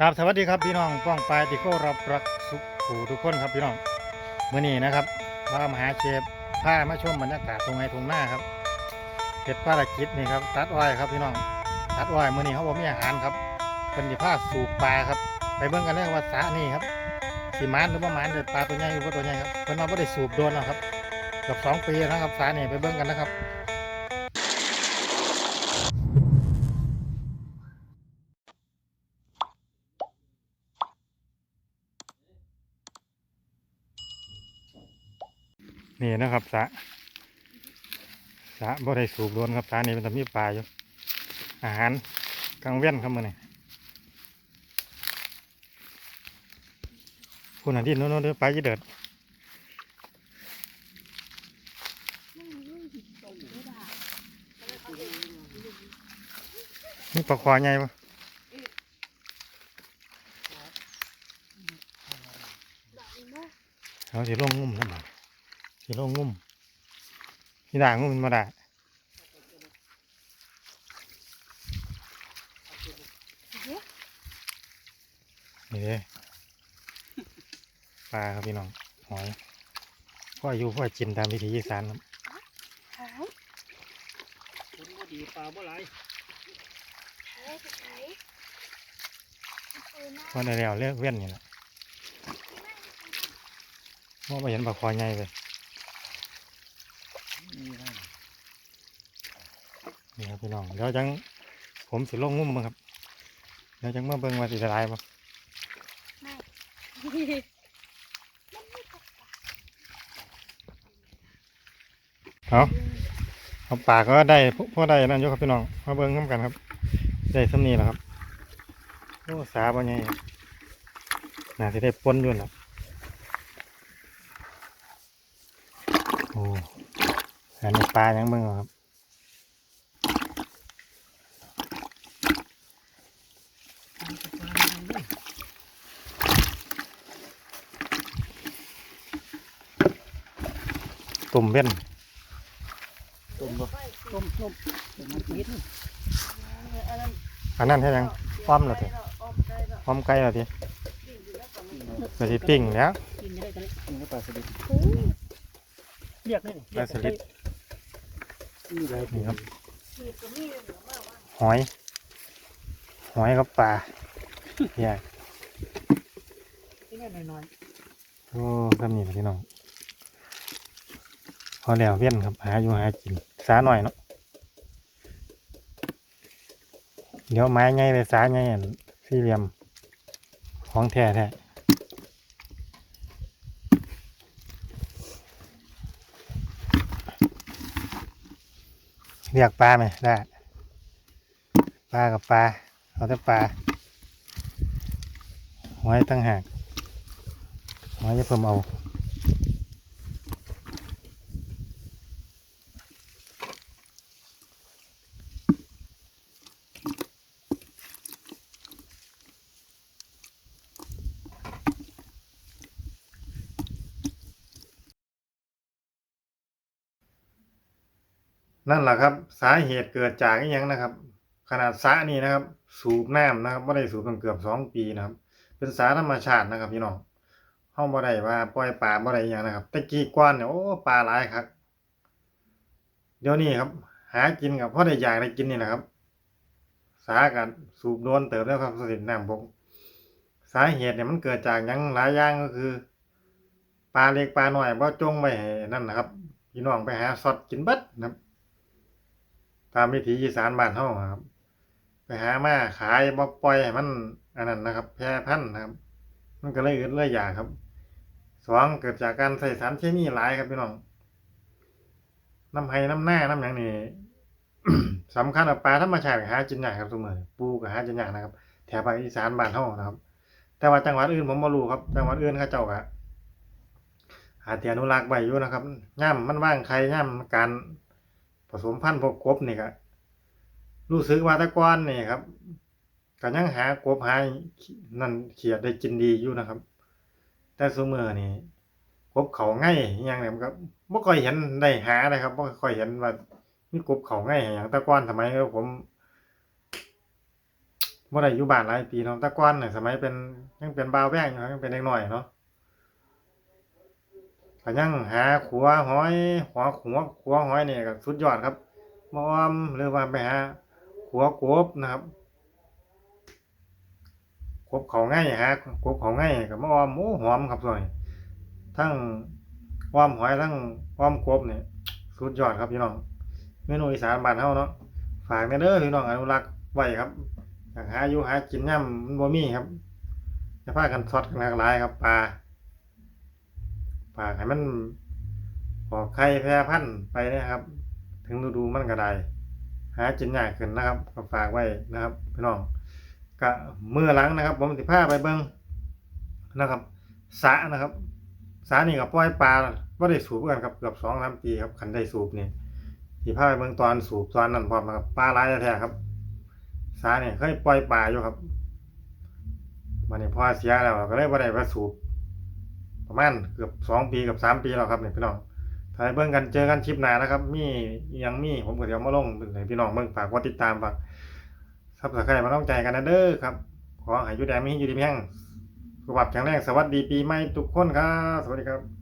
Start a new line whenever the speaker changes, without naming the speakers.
ครับสวัสดีครับพี่น้องป้องปลายที่เขารับรักสุขผู้ทุกคนครับพี่น้องเมื่อนี้นะครับพามหาเชฟพามาชมบรรยากาศตรงไงตรงหน้าครับเฮ็ดภารกิจนี่ครับตัดอ้อยครับพี่น้องตัดอ้อยมื่อนี้เขาบอกมีอาหารครับเป็นที่ผ้าสูบปลาครับ ไปเบิ่งกันเลยว่าสระนี่ครับสีมานหรือว่ามานเด็ดปลาตัวใหญ่หรือว่าตัวใหญ่ครับเพิ่นมาบ่ได้สูบโดนแล้วครับเกือบสองปีแล้วนะครับสระนี่ไปเบิ่งกันนะครับ นี่นะครับสะสะบ่ได้สูบล้วนครับสะนี่เป็นตะมีปลาอยู่ อาหารกลางเว้นครับมือนี่คุณอันที่โน้นโน้นเด้อปลายี่เดือดนี่ปลาควายใหญ่ปะเอาสิลงงุ่มนะบ่า สิลงงุ่มที่ด่างงุ่มมันมาได้นี่เด้ปลาครับพี่น้องหอยพ่ออยู่พ่อจินตามวิถีอีสานครับ
หาย
ผลบ่ดีปลาบ่หลาย
หายไปไหนปืนหน้า
พ่อได้แล้วเลือกเว้นนี่แหละพ่อไปเห็นปลาคอใหญ่เลย
นี่นะ
นี่ครับพี่น้องเดี๋ยวจังผมสิลงงุ่มมั้งครับเดี๋ยวจังมาเบิ่งว่าสิจะได้ปะ
มันไม่ตกปลา
เอาเอาปลาก็ได้พวกพ่อได้นั่นอยู่ครับพี่น้องมาเบิ่งน้ำกันครับ ได้สำนีแหละครับโอ้สาบ่ใหญ่น่าจะได้ปนอยู่นะโอ้อันนี้ปลายังเบิ่งเอาครับ ตุ่มเว้น
ต้มบ่ต้มต้มต้มมันกิน
อันนั้น
อันนั้นให้ยังป้อมเหรอที
ออมได้แล้ว
ป้อมไก่เหรอทีมาสิปิ้งแล้ว
กินได้กันนี่ก็ปลาสลิด
โอ้ย
เรียกได้นี่
ปลาสลิด
นี่ได้
นี่ครับ
ขีดก็มีเหลือมากว่า
หอย หอยกับปลาแยก
นี่ได้น้อย
โอ้ก็มีนะพี่น้อง พอแล้วเวียนครับ หาอยู่หากินสาหน่อยเนาะเดี๋ยวไม้ไงไปสาไงสี่เหลี่ยมของแท้แท้เรียกปลาไหมได้ปลากับปลาเอาแต่ปลาหอยตั้งหากหอยจะเพิ่มเอา นั่นแหละครับ สาเหตุเกิดจากอยังนะครับ ขนาดสระนี่นะครับ สูบน้ำนะครับไม่ได้สูบมาเกือบสองปีนะครับ เป็นสาธรรมชาตินะครับพี่น้องห้องบ่ได้ว่าปล่อยปลาบ่ได้อย่างนะครับตะกี้ก้อนเนี่ยโอ้ปลาหลายครับ เดี๋ยวนี้ครับ หากินกับพ่อได้อยากได้กินนี่นะครับ สากันสูบโดนเติบแล้วครับสถิตน้ำบกสาเหตุเนี่ยมันเกิดจากยังหลายอย่างก็คือปลาเล็กปลาหน้อยบ่จงไว้ให้นั่นนะครับพี่น้องไปหาสดกินเบิดนะครับ ตามวิถีอีสานบ้านเฮาอะครับ ไปหามาขายบ่ปล่อยให้มันอันนั้นนะครับ แพร่พันธุ์นะครับ มันก็เลยอึดเลยอยากครับสองเกิดจากการใส่สารเคมีหลายครับพี่น้องน้ำไห้น้ำหน้าน้ำหยังนี่สำคัญกับปลาธรรมชาติหากินยากครับทุกมื้อปูก็หากินยากนะครับ แถวภาคอีสานบ้านเฮานะครับ แต่ว่าจังหวัดอื่นผมบ่รู้ครับ จังหวัดอื่นเขาเจ้าก็หาที่อนุรักษ์ไว้อยู่นะครับย่ามมันว่างไข่ย่ามการ ผสมพันธุ์พวกกบนี่ก็รู้สึกว่าตะกอนนี่ครับก็ยังหากบหานั่นเขียดได้กินดีอยู่นะครับ แต่ซุมื้อนี่กบเขาง่ายอย่างเนี่ยมันก็บ่ค่อยเห็นได้หาเลยครับบ่ค่อยเห็นว่ามีกบเขาง่ายอย่างต่ก่อนสมัยผมบบ่อได้อยู่บ้านหลายปีเนาะแต่ก่อนน่ะสมัยเป็นยังเป็นบ่าวแว้งอยู่ยังเป็นเด็กหน้อยเนาะ ก็ยังหาขัวหอยหัวขัวขัวหอยเนี่ยก็สุดยอดครับมออมหรือว่าไปหาขัวกบนะครับกบเขาง่ายหากบเขาง่ายก็มออมโอ้หอมครับส่วนทั้งออมหอยทั้งออมกบเนี่ยสุดยอดครับพี่น้องเมนูอีสานบ้านเฮาเนาะฝากแม่เด้อพี่น้องอนุรักษ์ไว้ครับอยากหาอยู่หากินย่ำมันบ่มีครับจะพากันสอดกันหลากหลายครับปลา ปลาให้มันออกไข่แพร่พันธุ์ไปนะครับ ถึงฤดูมันก็ได้หากินยากขึ้นนะครับก็ฝากไว้นะครับพี่น้องก็มือหลังนะครับ ผมสิพาไปเบิ่งนะครับสะนะครับสะนี่ก็ปล่อยปลาบ่ได้สูบกันครับเกือบ2-3ปีครับคันได้สูบนี่สิพาไปเบิ่งตอนสูบตอนนั้นพร้อมนะครับปลาลายแท้ครับสาเนี่ยเคยปล่อยปลาอยู่ครับวันนี้พอเสียแล้วก็เลยบ่ได้มาสูบ ประมาณเกือบสองปีกับสามปีแล้วครับเนี่ยพี่น้องถ่ายเบิ่งกันเจอกันชิปหนานะครับ มียังมีผมก็เดี๋ยวมาลงให้พี่น้องเบิ่งฝากกดติดตามฝากซับสไครต์มาต้องใจกันนะเด้อครับ ขอให้ยู่แดงมีอยู่ดีเพียงสุขภาพแข็งแรงสวัสดีปีใหม่ทุกคนครับ สวัสดีครับ